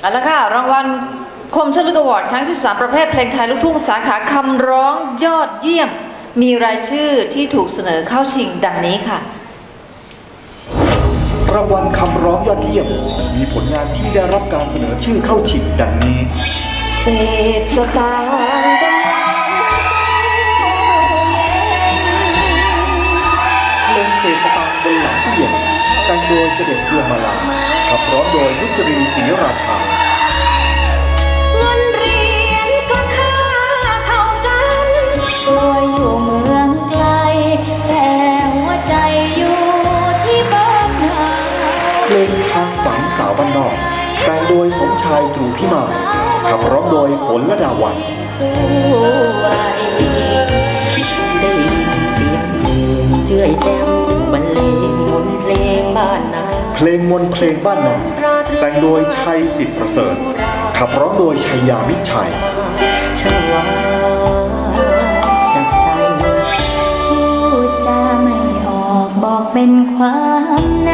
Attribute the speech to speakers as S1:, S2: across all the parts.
S1: เอาละค่ะ รางวัลคมชลึกอวอร์ดครั้ง 13 ประเภทเพลงไทยลูกทุ่งสาขาคำร้องยอดเยี่ยม มีรายชื่อที่ถูกเสนอเข้าชิงดังนี้ค่ะ
S2: รางวัลคำร้องยอดเยี่ยม มีผลงานที่ได้รับการเสนอชื่อเข้าชิงดังนี้
S3: เศษสตางค์
S2: เพลงเศษสตางค์บนหลังตู้เย็นแต่งโดยเจเด็ดดวงมาลา ขับร้องโดยนุจรีศรีราชา
S3: เงินเหรียญก็ค่าเท่ากันตัวอยู่เมืองไกลแต่หัวใจอยู่ที่บ้านนา
S2: เพลงทางฝังสาวบ้านนอกแต่งโดยสมชายตรูพิมายขับร้องโดยฝนละดาวัน
S3: เพลงมนต์เพลงบ้านนา
S2: แต่งโดยชัยสิทธิประเสริฐ ขับร้องโดยชัยยามิตรชัย
S3: ชวาจากใจ
S4: พูดจาไม่ออกบอกเป็นความใน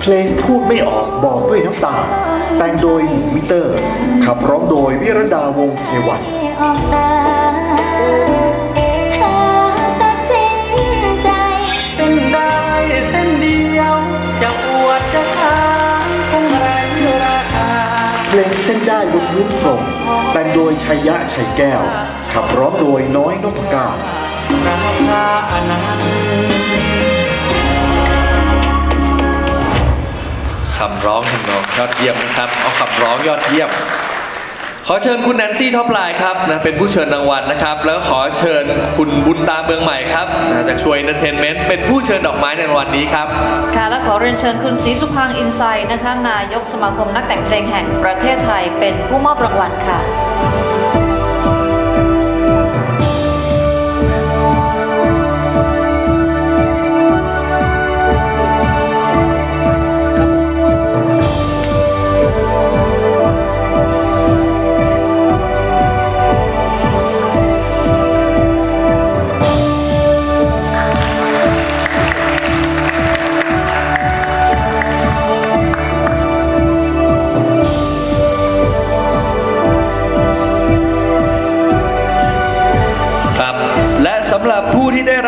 S2: เพลงพูดไม่ออกบอกด้วยน้ำตา แต่งโดยหนูมิเตอร์ ขับร้องโดยวิรดาวงศ์เทวัน ลงเส้นได้บนพื้นพรมแต่งโดยชัยยะชัยแก้ว ขับร้องโดยน้อยนพก้า
S5: ราคาอนันต์
S6: คำร้องทำนองยอดเยี่ยมนะครับ เอาคำร้องยอดเยี่ยม ขอเชิญคุณแนนซี่ท็อปไลน์ครับนะเป็นผู้เชิญรางวัลนะครับ แล้วขอเชิญคุณบุญตาเมืองใหม่ครับนะจากช่วยเอนเตอร์เทนเมนต์เป็นผู้เชิญดอกไม้ในวันนี้ครับ
S1: ค่ะและขอเรียนเชิญคุณศรีสุพังอินไซด์นะคะนายกสมาคมนักแต่งเพลงแห่งประเทศไทยเป็นผู้มอบรางวัลค่ะ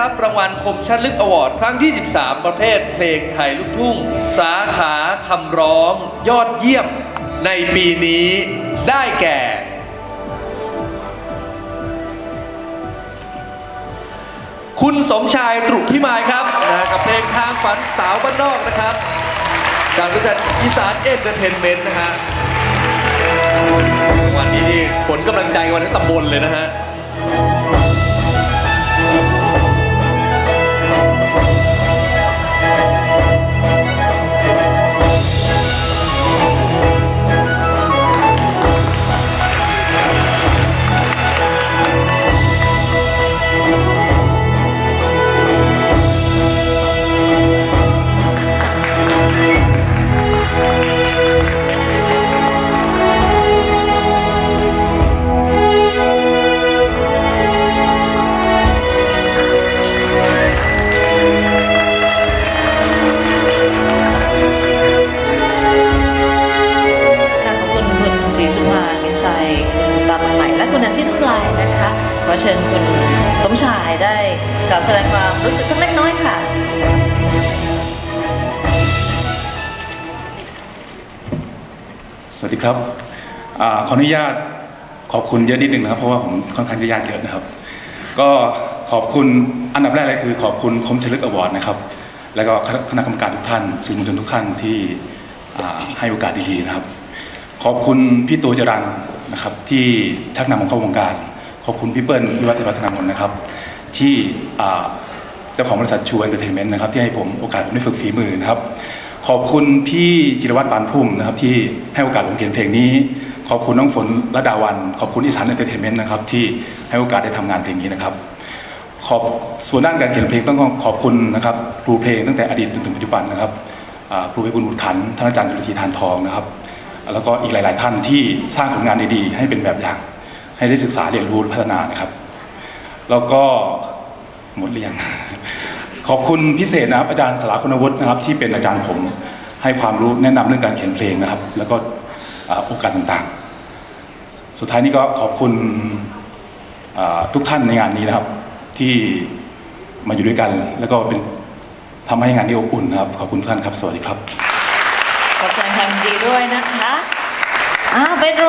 S6: รับรางวัลคมชัดลึกอวอร์ดครั้งที่ 13 ประเภทเพลงไทยลูกทุ่ง สาขาคำร้องยอดเยี่ยมในปีนี้ได้แก่ คุณสมชายตรุพิมายครับนะกับเพลงทางฝันสาวบ้านนอกนะครับ จากบริษัทอีสานเอ็นเตอร์เทนเมนต์นะฮะวันนี้นี่ผลกำลังใจวันทั้งตำบลเลยนะฮะ
S1: ค่ะ คุณแนนซี่ทุกลายนะคะ ขอเชิญคุณสมชายได้กล่าวแสดงความรู้สึกสักเล็กน้อยค่ะ
S7: สวัสดีครับอขออนุญาตขอบคุณเยอะนิดนึงนะครับเพราะว่าผมค่อนข้างจะญาติเยอะนะครับ ก็ขอบคุณอันดับแรกเลยคือ ขอบคุณคมชลึกอวอร์ดนะครับ แล้วก็คณะกรรมการทุกท่านสื่อมวลชนทุกท่านที่ให้โอกาสดีๆนะครับ ขอบคุณพี่ตัวจรัน นะครับที่ชักนำผมเข้าวงการ ขอบคุณพี่เปิ้ลวิวัฒน์วัฒนามนนะครับ ที่เจ้าของบริษัทชูเอนเตอร์เทนเมนต์นะครับที่ให้ผมโอกาสผมได้ฝึกฝีมือนะครับ ขอบคุณพี่จิรวัตรปานพุ่มนะครับที่ให้โอกาสผมเขียนเพลงนี้ ขอบคุณน้องฝนระดาวัน ขอบคุณอีสานเอนเตอร์เทนเมนต์นะครับที่ให้โอกาสได้ทำงานเพลงนี้นะครับขอบส่วนด้านการเขียนเพลงต้องขอบคุณนะครับครูเพลงตั้งแต่อดีตจนถึงปัจจุบันนะครับครูเพชรบุญบุตรขันธ์ท่านอาจารย์จุลธีทานทองนะครับ แล้วก็อีกหลาย ๆ ท่านที่สร้างผลงานดีๆให้เป็นแบบอย่าง ให้ได้ศึกษาเรียนรู้พัฒนานะครับ แล้วก็หมดเรียนขอบคุณพิเศษนะครับ อาจารย์สลาคุณวุฒินะครับ ที่เป็นอาจารย์ผมให้ความรู้แนะนำเรื่องการเขียนเพลงนะครับ แล้วก็โอกาสต่างๆ สุดท้ายนี้ก็ขอบคุณทุกท่านในงานนี้นะครับ ที่มาอยู่ด้วยกัน แล้วก็เป็นทำให้งานนี้อบอุ่นนะครับ ขอบคุณท่านครับ สวัสดีครับ
S1: ขอแสดงความดีด้วยนะคะอ้าวเป็นร